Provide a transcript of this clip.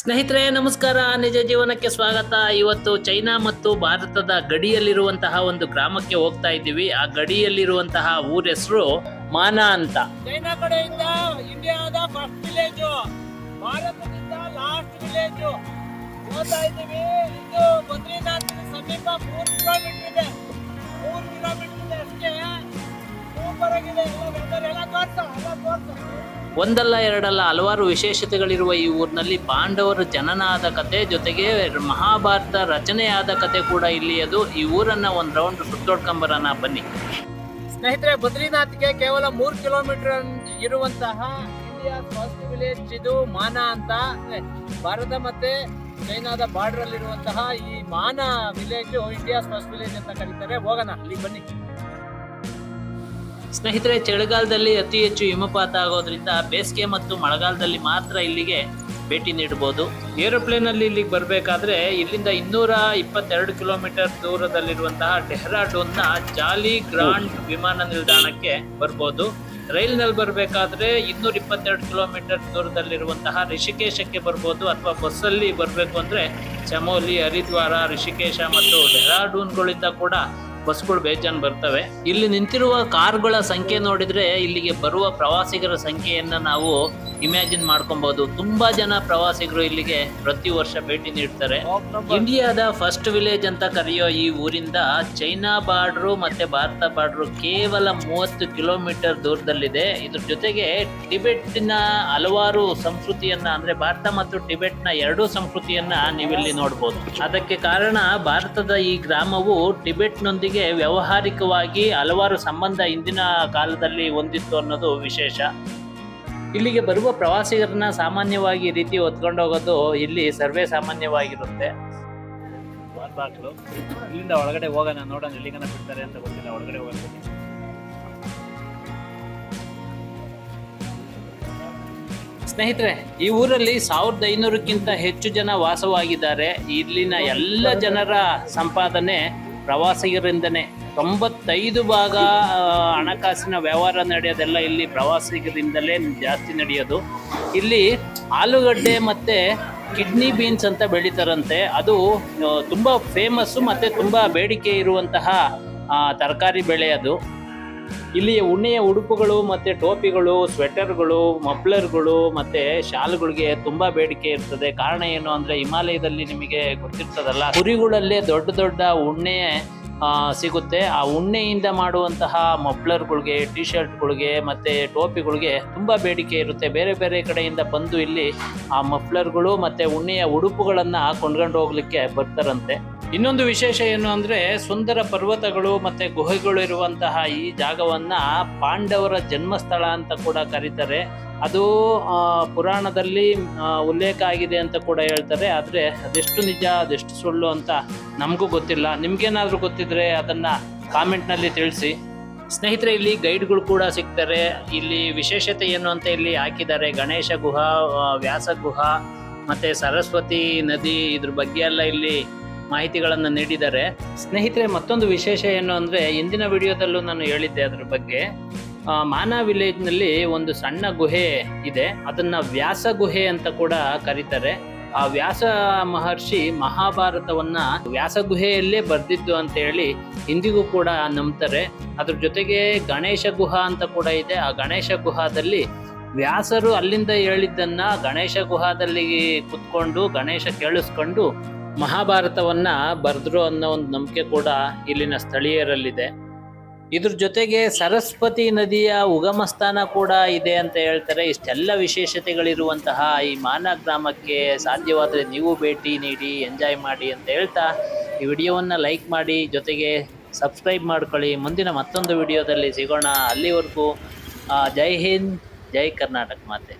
ಸ್ನೇಹಿತರೆ, ನಮಸ್ಕಾರ. ನಿಜ ಜೀವನಕ್ಕೆ ಸ್ವಾಗತ. ಇವತ್ತು ಚೈನಾ ಮತ್ತು ಭಾರತದ ಗಡಿಯಲ್ಲಿರುವಂತಹ ಒಂದು ಗ್ರಾಮಕ್ಕೆ ಹೋಗ್ತಾ ಇದ್ದೀವಿ. ಆ ಗಡಿಯಲ್ಲಿರುವಂತಹ ಊರ ಹೆಸರು ಮಾನ ಅಂತ. ಚೈನಾ ಕಡೆಯಿಂದ ಇಂಡಿಯಾದ ಫಸ್ಟ್ ವಿಲೇಜ್ ಭಾರತದಿಂದ ಲಾಸ್ಟ್ ವಿಲೇಜ್ ಹೋಗ್ತಾ ಇದ್ದೀವಿ. ಇದು ಬದ್ರಿನಾಥ್ ಸಮೀಪ ಮೂರು ಕಿಲೋಮೀಟರ್ ಇದೆ. ಮೂರು ಕಿಲೋಮೀಟರ್ ಇದೆ ಅಷ್ಟೇ. ಸೂಪರ್ ಆಗಿದೆ ಎಲ್ಲ ವೆದರ್ ಎಲ್ಲ ಒಂದಲ್ಲ ಎರಡಲ್ಲ ಹಲವಾರು ವಿಶೇಷತೆಗಳಿರುವ ಈ ಊರಿನಲ್ಲಿ ಪಾಂಡವರ ಜನನಾದ ಕತೆ ಜೊತೆಗೆ ಮಹಾಭಾರತ ರಚನೆಯಾದ ಕತೆ ಕೂಡ ಇಲ್ಲಿ ಅದು. ಈ ಊರನ್ನ ಒಂದು ರೌಂಡ್ ಸುತ್ತೋಡ್ಕೊಂಬರೋಣ, ಬನ್ನಿ. ಸ್ನೇಹಿತರೆ, ಬದ್ರಿನಾಥ್ಗೆ ಕೇವಲ ಮೂರು ಕಿಲೋಮೀಟರ್ ಇರುವಂತಹ ಇಂಡಿಯಾ ವಿಲೇಜ್ ಇದು ಮಾನ ಅಂತ. ಭಾರತ ಮತ್ತೆ ಚೈನಾದ ಬಾರ್ಡರ್ ಅಲ್ಲಿರುವಂತಹ ಈ ಮಾನ ವಿಲೇಜ್ ಇಂಡಿಯಾ ಫಸ್ಟ್ ವಿಲೇಜ್ ಅಂತ ಕರೀತಾರೆ. ಹೋಗೋಣ ಅಲ್ಲಿ ಬನ್ನಿ. ಸ್ನೇಹಿತರೆ, ಚಳಿಗಾಲದಲ್ಲಿ ಅತಿ ಹೆಚ್ಚು ಹಿಮಪಾತ ಆಗೋದ್ರಿಂದ ಬೇಸಿಗೆ ಮತ್ತು ಮಳೆಗಾಲದಲ್ಲಿ ಮಾತ್ರ ಇಲ್ಲಿಗೆ ಭೇಟಿ ನೀಡಬಹುದು ಏರೋಪ್ಲೇನ್ ಅಲ್ಲಿ ಇಲ್ಲಿಗೆ ಬರಬೇಕಾದ್ರೆ ಇಲ್ಲಿಂದ ಇನ್ನೂರ ಇಪ್ಪತ್ತೆರಡು ಕಿಲೋಮೀಟರ್ ದೂರದಲ್ಲಿರುವಂತಹ ಡೆಹ್ರಾಡೂನ್ನ ಜಾಲಿ ಗ್ರಾಂಡ್ ವಿಮಾನ ನಿಲ್ದಾಣಕ್ಕೆ ಬರ್ಬೋದು. ರೈಲ್ನಲ್ಲಿ ಬರಬೇಕಾದ್ರೆ ಇನ್ನೂರ ಇಪ್ಪತ್ತೆರಡು ಕಿಲೋಮೀಟರ್ ದೂರದಲ್ಲಿರುವಂತಹ ರಿಷಿಕೇಶಕ್ಕೆ ಬರ್ಬೋದು ಅಥವಾ ಬಸ್ಸಲ್ಲಿ ಬರಬೇಕು ಅಂದರೆ ಚಮೋಲಿ, ಹರಿದ್ವಾರ, ರಿಷಿಕೇಶ ಮತ್ತು ಡೆಹ್ರಾಡೂನ್ಗಳಿಂದ ಕೂಡ ಬಸ್ಗಳು ಬೇಜಾನ್ ಬರ್ತವೆ. ಇಲ್ಲಿ ನಿಂತಿರುವ ಕಾರ್ಗಳ ಸಂಖ್ಯೆ ನೋಡಿದ್ರೆ ಇಲ್ಲಿಗೆ ಬರುವ ಪ್ರವಾಸಿಗರ ಸಂಖ್ಯೆಯನ್ನ ನಾವು ಇಮ್ಯಾಜಿನ್ ಮಾಡ್ಕೊಬಹುದು ತುಂಬಾ ಜನ ಪ್ರವಾಸಿಗರು ಇಲ್ಲಿಗೆ ಪ್ರತಿ ವರ್ಷ ಭೇಟಿ ನೀಡ್ತಾರೆ. ಇಂಡಿಯಾದ ಫಸ್ಟ್ ವಿಲೇಜ್ ಅಂತ ಕರೆಯೋ ಈ ಊರಿಂದ ಚೈನಾ ಬಾರ್ಡ್ರು ಮತ್ತೆ ಭಾರತ ಬಾರ್ಡ್ರು ಕೇವಲ ಮೂವತ್ತು ಕಿಲೋಮೀಟರ್ ದೂರದಲ್ಲಿದೆ. ಇದ್ರ ಜೊತೆಗೆ ಟಿಬೆಟ್ನ ಹಲವಾರು ಸಂಸ್ಕೃತಿಯನ್ನ ಅಂದ್ರೆ ಭಾರತ ಮತ್ತು ಟಿಬೆಟ್ನ ಎರಡೂ ಸಂಸ್ಕೃತಿಯನ್ನ ನೀವಿಲ್ಲಿ ನೋಡಬಹುದು ಅದಕ್ಕೆ ಕಾರಣ ಭಾರತದ ಈ ಗ್ರಾಮವು ಟಿಬೆಟ್ನೊಂದಿಗೆ ವ್ಯವಹಾರಿಕವಾಗಿ ಹಲವಾರು ಸಂಬಂಧ ಇಂದಿನ ಕಾಲದಲ್ಲಿ ಹೊಂದಿತ್ತು ಅನ್ನೋದು ವಿಶೇಷ. ಇಲ್ಲಿಗೆ ಬರುವ ಪ್ರವಾಸಿಗರನ್ನ ಸಾಮಾನ್ಯವಾಗಿ ರೀತಿ ಹೊತ್ಕೊಂಡು ಹೋಗೋದು ಇಲ್ಲಿ ಸರ್ವೇ ಸಾಮಾನ್ಯವಾಗಿರುತ್ತೆ. ಇಲ್ಲಿಂದ ಒಳಗಡೆ ಹೋಗೋಣ, ನೋಡೋಣ ಎಲ್ಲಿಗನ ಬಿಡ್ತಾರೆ ಅಂತ ಗೊತ್ತಿಲ್ಲ, ಒಳಗಡೆ ಹೋಗೋಣ. ಸ್ನೇಹಿತರೆ, ಈ ಊರಲ್ಲಿ ಸಾವಿರದ ಐನೂರಕ್ಕಿಂತ ಹೆಚ್ಚು ಜನ ವಾಸವಾಗಿದ್ದಾರೆ. ಇಲ್ಲಿನ ಎಲ್ಲ ಜನರ ಸಂಪಾದನೆ ಪ್ರವಾಸಿಗರಿಂದನೇ ತೊಂಬತ್ತೈದು ಭಾಗ ಹಣಕಾಸಿನ ವ್ಯವಹಾರ ನಡೆಯೋದೆಲ್ಲ ಇಲ್ಲಿ ಪ್ರವಾಸಿಗರಿಂದಲೇ ಜಾಸ್ತಿ ನಡೆಯೋದು. ಇಲ್ಲಿ ಆಲೂಗಡ್ಡೆ ಮತ್ತು ಕಿಡ್ನಿ ಬೀನ್ಸ್ ಅಂತ ಬೆಳೀತಾರಂತೆ. ಅದು ತುಂಬ ಫೇಮಸ್ಸು ಮತ್ತು ತುಂಬ ಬೇಡಿಕೆ ಇರುವಂತಹ ತರಕಾರಿ ಬೆಳೆ ಅದು. ಇಲ್ಲಿ ಉಣ್ಣೆಯ ಉಡುಪುಗಳು ಮತ್ತೆ ಟೋಪಿಗಳು ಸ್ವೆಟರ್ಗಳು ಮಫ್ಲರ್ಗಳು ಮತ್ತೆ ಶಾಲ್ಗಳಿಗೆ ತುಂಬಾ ಬೇಡಿಕೆ ಇರ್ತದೆ. ಕಾರಣ ಏನು ಅಂದ್ರೆ ಹಿಮಾಲಯದಲ್ಲಿ ನಿಮಗೆ ಗೊತ್ತಿರ್ತದಲ್ಲ, ಕುರಿಗಳಲ್ಲೇ ದೊಡ್ಡ ದೊಡ್ಡ ಉಣ್ಣೆ ಸಿಗುತ್ತೆ. ಆ ಉಣ್ಣೆಯಿಂದ ಮಾಡುವಂತಹ ಮಫ್ಲರ್ಗಳಿಗೆ ಟಿ ಶರ್ಟ್ಗಳಿಗೆ ಮತ್ತೆ ಟೋಪಿಗಳಿಗೆ ತುಂಬಾ ಬೇಡಿಕೆ ಇರುತ್ತೆ. ಬೇರೆ ಬೇರೆ ಕಡೆಯಿಂದ ಬಂದು ಇಲ್ಲಿ ಆ ಮಫ್ಲರ್ಗಳು ಮತ್ತೆ ಉಣ್ಣೆಯ ಉಡುಪುಗಳನ್ನ ಕೊಂಡ್ಕೊಂಡು ಹೋಗ್ಲಿಕ್ಕೆ ಬರ್ತಾರಂತೆ. ಇನ್ನೊಂದು ವಿಶೇಷ ಏನು ಅಂದರೆ ಸುಂದರ ಪರ್ವತಗಳು ಮತ್ತೆ ಗುಹೆಗಳು ಇರುವಂತಹ ಈ ಜಾಗವನ್ನ ಪಾಂಡವರ ಜನ್ಮಸ್ಥಳ ಅಂತ ಕೂಡ ಕರೀತಾರೆ. ಅದು ಪುರಾಣದಲ್ಲಿ ಉಲ್ಲೇಖ ಆಗಿದೆ ಅಂತ ಕೂಡ ಹೇಳ್ತಾರೆ. ಆದ್ರೆ ಅದೆಷ್ಟು ನಿಜ, ಅದೆಷ್ಟು ಸುಳ್ಳು ಅಂತ ನಮಗೂ ಗೊತ್ತಿಲ್ಲ. ನಿಮ್ಗೇನಾದ್ರೂ ಗೊತ್ತಿದ್ರೆ ಅದನ್ನ ಕಾಮೆಂಟ್ನಲ್ಲಿ ತಿಳಿಸಿ. ಸ್ನೇಹಿತರೆ, ಇಲ್ಲಿ ಗೈಡ್ಗಳು ಕೂಡ ಸಿಗ್ತಾರೆ. ಇಲ್ಲಿ ವಿಶೇಷತೆ ಏನು ಅಂತ ಇಲ್ಲಿ ಹಾಕಿದ್ದಾರೆ. ಗಣೇಶ ಗುಹಾ ವ್ಯಾಸ ಗುಹಾ, ಮತ್ತೆ ಸರಸ್ವತಿ ನದಿ ಇದ್ರ ಬಗ್ಗೆ ಎಲ್ಲ ಇಲ್ಲಿ ಮಾಹಿತಿಗಳನ್ನು ನೀಡಿದ್ದಾರೆ ಸ್ನೇಹಿತರೆ, ಮತ್ತೊಂದು ವಿಶೇಷ ಏನು ಅಂದರೆ ಇಂದಿನ ವಿಡಿಯೋದಲ್ಲೂ ನಾನು ಹೇಳಿದ್ದೆ ಅದ್ರ ಬಗ್ಗೆ. ಮಾನಾ ವಿಲೇಜ್ನಲ್ಲಿ ಒಂದು ಸಣ್ಣ ಗುಹೆ ಇದೆ. ಅದನ್ನು ವ್ಯಾಸ ಗುಹೆ ಅಂತ ಕೂಡ ಕರೀತಾರೆ. ಆ ವ್ಯಾಸ ಮಹರ್ಷಿ ಮಹಾಭಾರತವನ್ನ ವ್ಯಾಸ ಗುಹೆಯಲ್ಲೇ ಬರ್ದಿದ್ದು ಅಂತ ಹೇಳಿ ಇಂದಿಗೂ ಕೂಡ ನಂಬ್ತಾರೆ. ಅದ್ರ ಜೊತೆಗೆ ಗಣೇಶ ಗುಹಾ ಅಂತ ಕೂಡ ಇದೆ. ಆ ಗಣೇಶ ಗುಹಾದಲ್ಲಿ ವ್ಯಾಸರು ಅಲ್ಲಿಂದ ಹೇಳಿದ್ದನ್ನ ಗಣೇಶ ಗುಹಾದಲ್ಲಿ ಕುತ್ಕೊಂಡು, ಗಣೇಶ ಕೇಳಿಸ್ಕೊಂಡು ಮಹಾಭಾರತವನ್ನ ಬರೆದ್ರು ಅನ್ನೋ ಒಂದು ನಂಬಿಕೆ ಕೂಡ ಇಲ್ಲಿನ ಸ್ಥಳೀಯರಲ್ಲಿದೆ. ಇದ್ರ ಜೊತೆಗೆ ಸರಸ್ವತಿ ನದಿಯ ಉಗಮ ಸ್ಥಾನ ಕೂಡ ಇದೆ ಅಂತ ಹೇಳ್ತಾರೆ. ಇಷ್ಟೆಲ್ಲ ವಿಶೇಷತೆಗಳಿರುವಂತಹ ಈ ಮಾನ ಗ್ರಾಮಕ್ಕೆ ಸಾಧ್ಯವಾದರೆ ನೀವು ಭೇಟಿ ನೀಡಿ, ಎಂಜಾಯ್ ಮಾಡಿ ಅಂತ ಹೇಳ್ತಾ ಈ ವಿಡಿಯೋವನ್ನು ಲೈಕ್ ಮಾಡಿ, ಜೊತೆಗೆ ಸಬ್ಸ್ಕ್ರೈಬ್ ಮಾಡ್ಕೊಳ್ಳಿ. ಮುಂದಿನ ಮತ್ತೊಂದು ವಿಡಿಯೋದಲ್ಲಿ ಸಿಗೋಣ. ಅಲ್ಲಿವರೆಗೂ ಜೈ ಹಿಂದ್, ಜೈ ಕರ್ನಾಟಕ ಮಾತೆ.